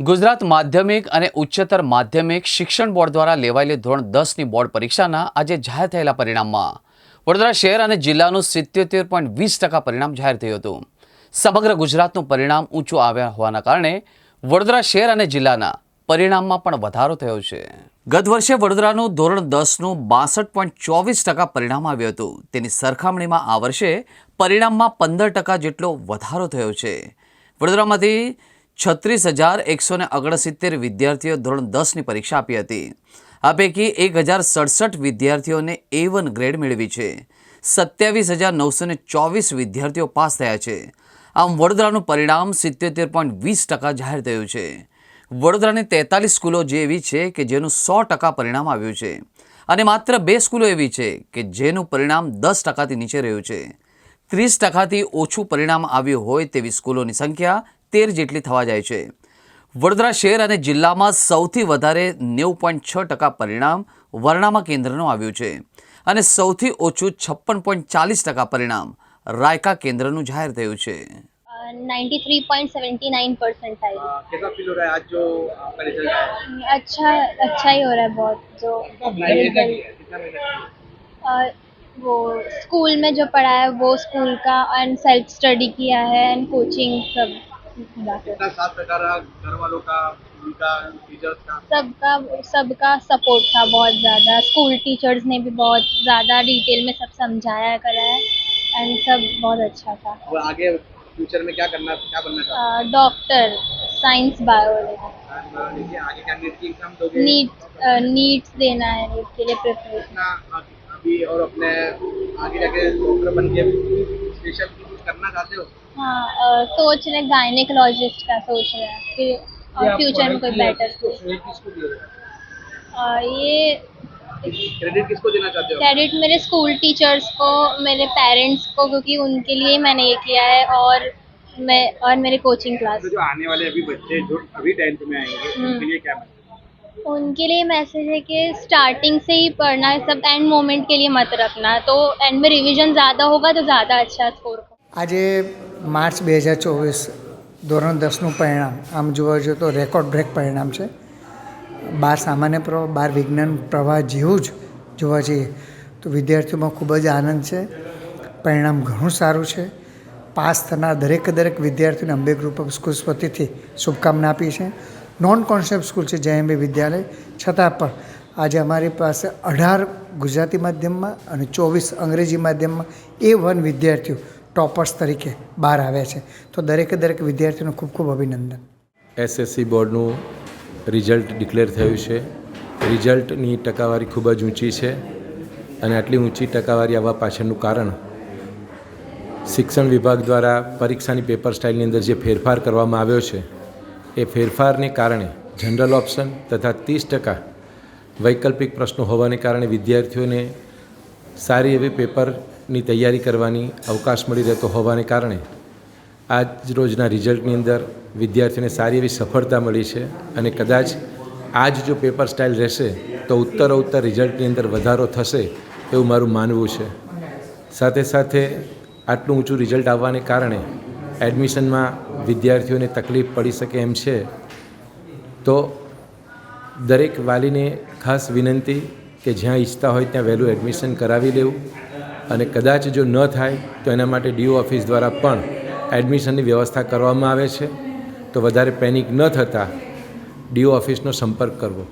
ગુજરાત માધ્યમિક અને ઉચ્ચતર માધ્યમિક શિક્ષણ બોર્ડ દ્વારા લેવાયેલી ધોરણ દસની બોર્ડ પરીક્ષાના આજે જાહેર થયેલા પરિણામમાં. વડોદરા શહેર અને જિલ્લાનું સિત્યોતેર પોઈન્ટ વીસ ટકા પરિણામ જાહેર થયું હતું. સમગ્ર ગુજરાતનું પરિણામ ઊંચું આવ્યા હોવાના કારણે વડોદરા શહેર અને જિલ્લાના પરિણામમાં પણ વધારો થયો છે. ગત વર્ષે વડોદરાનું ધોરણ દસનું બાસઠ પોઈન્ટ ચોવીસ ટકા પરિણામ આવ્યું હતું. તેની સરખામણીમાં આ વર્ષે પરિણામમાં પંદર ટકા જેટલો વધારો થયો છે. વડોદરામાંથી છત્રીસ હજાર એકસો ને ઓગણસિત્તેર વિદ્યાર્થીઓ ધોરણ દસની પરીક્ષા આપી હતી. આ પૈકી એક હજાર સડસઠ વિદ્યાર્થીઓને એ વન ગ્રેડ મેળવી છે. સત્યાવીસ હજાર નવસો ને ચોવીસ વિદ્યાર્થીઓ પાસ થયા છે. આમ વડોદરાનું પરિણામ સિત્યોતેર પોઈન્ટ વીસ ટકા જાહેર થયું છે. વડોદરાની તેતાલીસ સ્કૂલો જે એવી છે કે જેનું સો ટકા પરિણામ આવ્યું છે અને માત્ર બે સ્કૂલો એવી છે કે જેનું પરિણામ દસ ટકાથી નીચે રહ્યું છે. ત્રીસ ટકાથી ઓછું પરિણામ આવ્યું હોય તેવી સ્કૂલોની સંખ્યા તેર જેટલી થવા જાય છે વડોદરા શહેર અને જિલ્લામાં સૌથી વધારે નેવું પોઈન્ટ છ ટકા પરિણામ વર્ણામા કેન્દ્રનું આવ્યું છે અને સૌથી ઓછું છપ્પન પોઈન્ટ ચાલીસ ટકા પરિણામ રાયકા કેન્દ્રનું જાહેર થયું છે ninety three point seventy nine percent आई आ, कैसा फील हो रहा है आज जो आपका रिजल्ट आया अच्छा अच्छा ही हो रहा है बहुत जो कितना मेहनत result- किया? कितना मेहनत किया? और वो स्कूल में जो पढ़ा है वो स्कूल का एंड सेल्फ स्टडी किया है एंड कोचिंग सब जाके कितना साथ रहा घर वालों का उनका टीचर्स का? सबका सबका सपोर्ट था बहुत ज़्यादा। स्कूल टीचर्स ने भी बहुत ज़्यादा डिटेल में सब समझाया करा है एंड सब बहुत अच्छा था। आगे फ्यूचर में क्या करना क्या बनना चाहते doctor science bio NEET NEET देना है नीट के लिए प्रिपरेशन अभी- और अपने आगे जाके डॉक्टर बन के स्पेशल करना चाहते हो? हाँ सोच रहे गायनेकोलॉजिस्ट का सोच रहे हैं फिर फ्यूचर में कोई बेटर ये क्रेडिट किसको देना चाहते हो? क्रेडिट मेरे स्कूल टीचर्स को मेरे पेरेंट्स को क्योंकि उनके लिए मैंने ये किया है और मैं और मेरे कोचिंग क्लास तो जो आने वाले अभी बच्चे जो अभी टेंथ में आएँगे हम्म। उनके लिए क्या मैसेज उनके लिए मैसेज है कि स्टार्टिंग से ही पढ़ना सब एंड मोमेंट के लिए मत रखना। तो एंड में रिवीजन ज़्यादा होगा तो ज़्यादा अच्छा स्कोर આજે માર્ચ બે હજાર ચોવીસ ધોરણ દસનું પરિણામ, આમ જોવા જોઈએ તો રેકોર્ડ બ્રેક પરિણામ છે. બાર સામાન્ય પ્રવાહ, બાર વિજ્ઞાન પ્રવાહ જેવું જ જોવા જઈએ તો વિદ્યાર્થીઓમાં ખૂબ જ આનંદ છે. પરિણામ ઘણું સારું છે. પાસ થનાર દરેક દરેક વિદ્યાર્થીઓને અંબે ગ્રુપ ઓફ સ્કૂલ્સ વતીથી શુભકામના આપી છે નોન કોન્સેપ્ટ સ્કૂલ છે જયંબે વિદ્યાલય. છતાં પણ આજે અમારી પાસે અઢાર ગુજરાતી માધ્યમમાં અને ચોવીસ અંગ્રેજી માધ્યમમાં એ વન વિદ્યાર્થીઓ ટોપર્સ તરીકે બહાર આવ્યા છે. તો દરેકે દરેક વિદ્યાર્થીઓને ખૂબ ખૂબ અભિનંદન. એસએસસી બોર્ડનું રિઝલ્ટ ડિક્લેર થયું છે. રિઝલ્ટની ટકાવારી ખૂબ જ ઊંચી છે અને આટલી ઊંચી ટકાવારી આવવા પાછળનું કારણ શિક્ષણ વિભાગ દ્વારા પરીક્ષાની પેપર સ્ટાઇલની અંદર જે ફેરફાર કરવામાં આવ્યો છે, એ ફેરફારને કારણે જનરલ ઓપ્શન તથા ત્રીસ ટકા વૈકલ્પિક પ્રશ્નો હોવાને કારણે વિદ્યાર્થીઓને સારી એવી પેપરની તૈયારી કરવાની અવકાશ મળી રહેતો હોવાને કારણે આજ રોજના રિઝલ્ટની અંદર વિદ્યાર્થીઓને સારી એવી સફળતા મળી છે અને કદાચ આજ જો પેપર સ્ટાઇલ રહેશે તો ઉત્તરોત્તર રિઝલ્ટની અંદર વધારો થશે એવું મારું માનવું છે. સાથે સાથે આટલું ઊંચું રિઝલ્ટ આવવાને કારણે એડમિશનમાં વિદ્યાર્થીઓને તકલીફ પડી શકે એમ છે, તો દરેક વાલીને ખાસ વિનંતી કે જ્યાં ઈચ્છતા હોય ત્યાં વહેલું એડમિશન કરાવી લેવું. અને કદાચ જો ન થાય, તો એના માટે ડીઓ ઓફિસ દ્વારા પણ એડમિશનની વ્યવસ્થા કરવામાં આવે છે. તો વધારે પેનિક ન થતાં ડીઓ ઓફિસનો સંપર્ક કરવો.